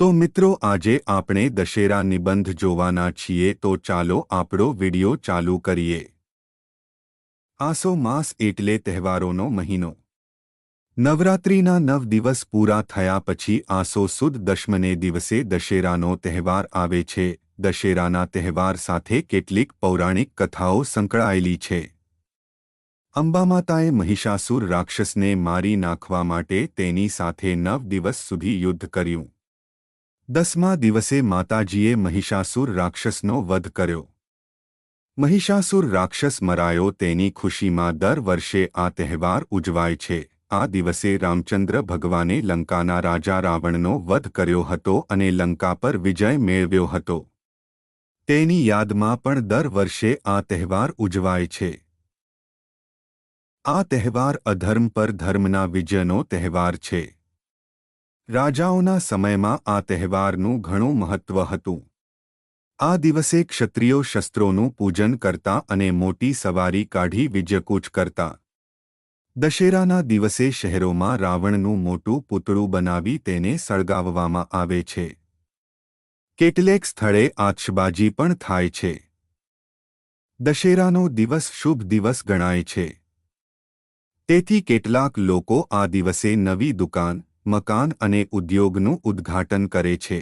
તો મિત્રો, આજે આપણે દશેરા નિબંધ જોવાના છીએ. તો ચાલો આપણો વિડિયો ચાલુ કરીએ. આસો માસ એટલે તહેવારોનો મહિનો. નવરાત્રિના નવ દિવસ પૂરા થયા પછી આસો સુદ દશમને દિવસે દશેરાનો તહેવાર આવે છે. દશેરાના તહેવાર સાથે કેટલીક પૌરાણિક કથાઓ સંકળાયેલી છે. અંબામાતાએ મહિષાસુર રાક્ષસને મારી નાખવા માટે તેની સાથે નવ દિવસ સુધી યુદ્ધ કર્યું. દસમા દિવસે માતાજીએ મહિષાસુર રાક્ષસનો વધ કર્યો. મહિષાસુર રાક્ષસ મરાયો તેની ખુશીમાં દર વર્ષે આ તહેવાર ઉજવાય છે. આ દિવસે રામચંદ્ર ભગવાને લંકાના રાજા રાવણનો વધ કર્યો હતો અને લંકા પર વિજય મેળવ્યો હતો. તેની યાદમાં પણ દર વર્ષે આ તહેવાર ઉજવાય છે. આ તહેવાર અધર્મ પર ધર્મના વિજયનો તહેવાર છે. રાજાઓના સમયમાં આ તહેવારનું ઘણું મહત્વ હતું. આ દિવસે ક્ષત્રિયો શસ્ત્રોનું પૂજન કરતા અને મોટી સવારી કાઢી વિજયકૂચ કરતા. દશેરાના દિવસે શહેરોમાં રાવણનું મોટું પૂતળું બનાવી તેને સળગાવવામાં આવે છે. કેટલેક સ્થળે આતશબાજી પણ થાય છે. દશેરાનો દિવસ શુભ દિવસ ગણાય છે. તેથી કેટલાક લોકો આ દિવસે નવી દુકાન મકાન અને ઉદ્યોગનું ઉદ્ઘાટન કરે છે.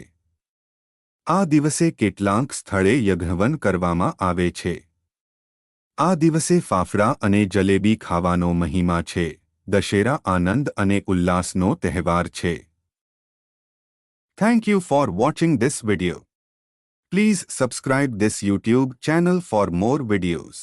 આ દિવસે કેટલાંક સ્થળે યજ્ઞવન કરવામાં આવે છે. આ દિવસે ફાફડા અને જલેબી ખાવાનો મહિમા છે. દશેરા આનંદ અને ઉલ્લાસનો તહેવાર છે. Thank you for watching this video please subscribe this YouTube channel for more videos